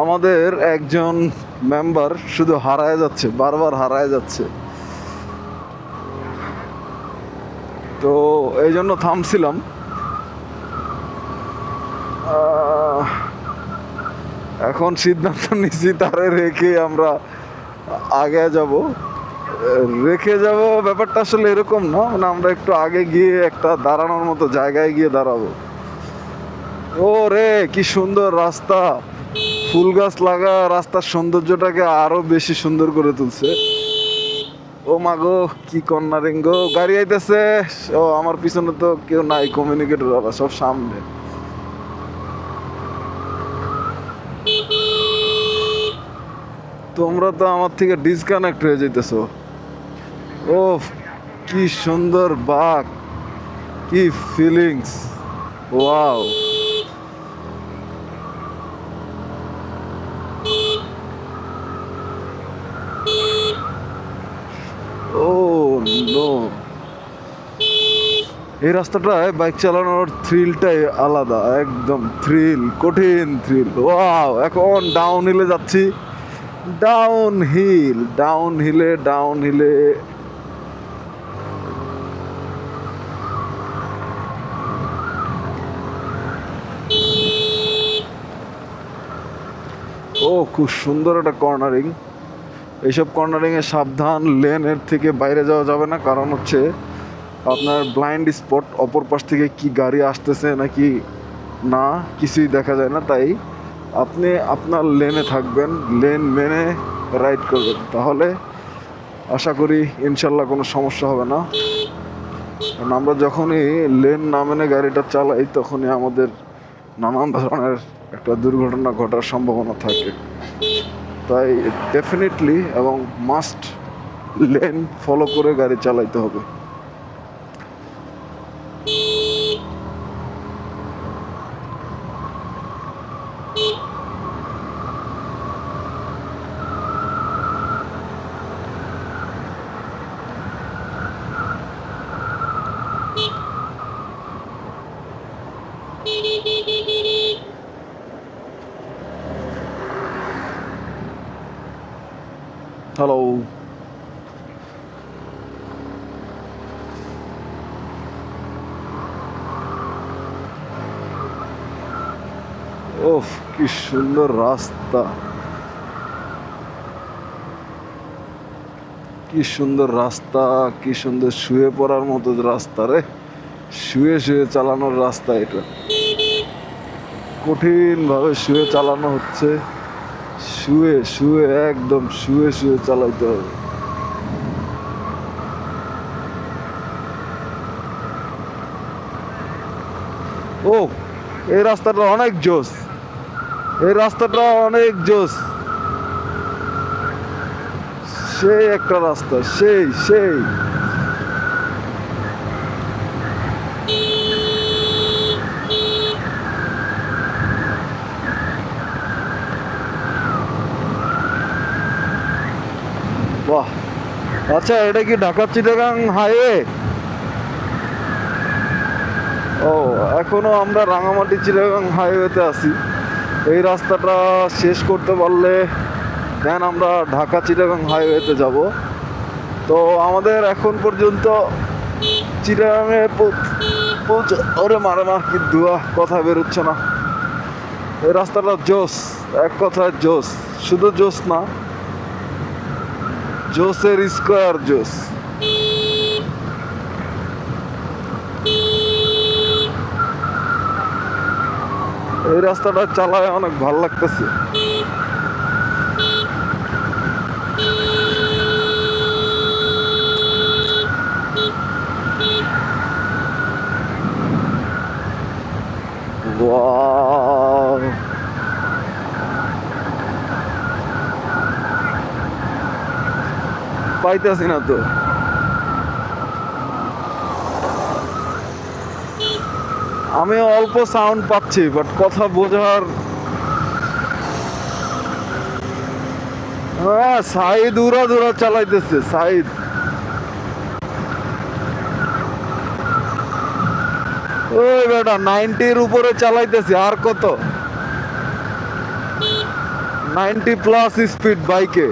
আমাদের একজন মেম্বার শুধু হারায় যাচ্ছে, বারবার হারায় যাচ্ছে। তো এই জন্য থামছিলাম। এখন সিদ্ধান্ত নিচ্ছি তারে রেখে আমরা আগে যাব। রেখে যাব ব্যাপারটা আসলে এরকম না মানে আমরা একটু আগে গিয়ে একটা দাঁড়ানোর মতো জায়গায় গিয়ে দাঁড়াবো। ও রে কি সুন্দর রাস্তা! ফুল গাছ লাগা রাস্তার সৌন্দর্যটাকে আরও বেশি সুন্দর করে তুলছে। ও মাগো কি কর্নারিং গো। গাড়ি আইতেছে। ও, আমার পিছনে তো কেউ নাই কমিউনিকেটর ওরা সব সামনে। তোমরা তো আমার থেকে ডিসকানেক্ট হয়ে যাইতেছো। ও কি সুন্দর বাঘ, কি ফিলিংস ওয়াও ও নো এই রাস্তাটায় বাইক চালানোর থ্রিলটাই আলাদা, একদম থ্রিল কঠিন থ্রিল ওয়াও এখন ডাউন হিলে যাচ্ছি। ডাউন হিল ডাউন হিলে ডাউন হিলে ও, খুব সুন্দর একটা কর্নারিং এইসব কর্নারিংয়ে সাবধান লেনের থেকে বাইরে যাওয়া যাবে না, কারণ হচ্ছে আপনার ব্লাইন্ড স্পট অপর পাশ থেকে কি গাড়ি আসতেছে নাকি না, কিছুই দেখা যায় না, তাই আপনি আপনার লেনে থাকবেন লেন মেনে রাইড করবেন। তাহলে আশা করি ইনশাল্লাহ কোনো সমস্যা হবে না। কারণ আমরা যখনই লেন না মেনে গাড়িটা চালাই, তখনই আমাদের নানান ধরনের একটা দুর্ঘটনা ঘটার সম্ভাবনা থাকে। তাই ডেফিনেটলি এবং মাস্ট লেন ফলো করে গাড়ি চালাইতে হবে। Hello. ওফ, কি সুন্দর রাস্তা। কি সুন্দর রাস্তা, কি সুন্দর শুয়ে পড়ার মতো রাস্তা রে। শুয়ে শুয়ে চালানোর রাস্তা এটা। কঠিন ভাবে শুয়ে চালানো হচ্ছে। শুয়ে শুয়ে, একদম শুয়ে শুয়ে চালাইতে হবে। ও এই রাস্তাটা অনেক জোস। এই রাস্তাটা অনেক জোস। সেই একটা রাস্তা, সেই সেই। বাহ। আচ্ছা এটা কি ঢাকা চিটাগাং হাইওয়ে? ও, এখনও আমরা রাঙামাটি চিটাগাং হাইওয়েতে আছি। এই রাস্তাটা শেষ করতে পারলে দেন আমরা ঢাকা চিটাগাং হাইওয়েতে যাব। তো আমাদের এখন পর্যন্ত চিটাগাংয়ে পৌঁছে, ওরে মারে মা, কি ধোয়া কথা বেরোচ্ছে না। এই রাস্তাটা জোস, এক কথায় জোস, শুধু জোস না, জোসের স্কোয়ার জোস। এই রাস্তাটা চালায় অনেক ভালো লাগতেছে. পাইতেছি না তো আমি অল্প সাউন্ড পাচ্ছি বাট কথা বোঝার হ্যাঁ সাইদ উড়া দুরা চালাইতেছে, সাইদ। ওই বেটা, নাইনটির উপরে চালাইতেছে, আর কত? নাইনটি প্লাস স্পিড বাইকে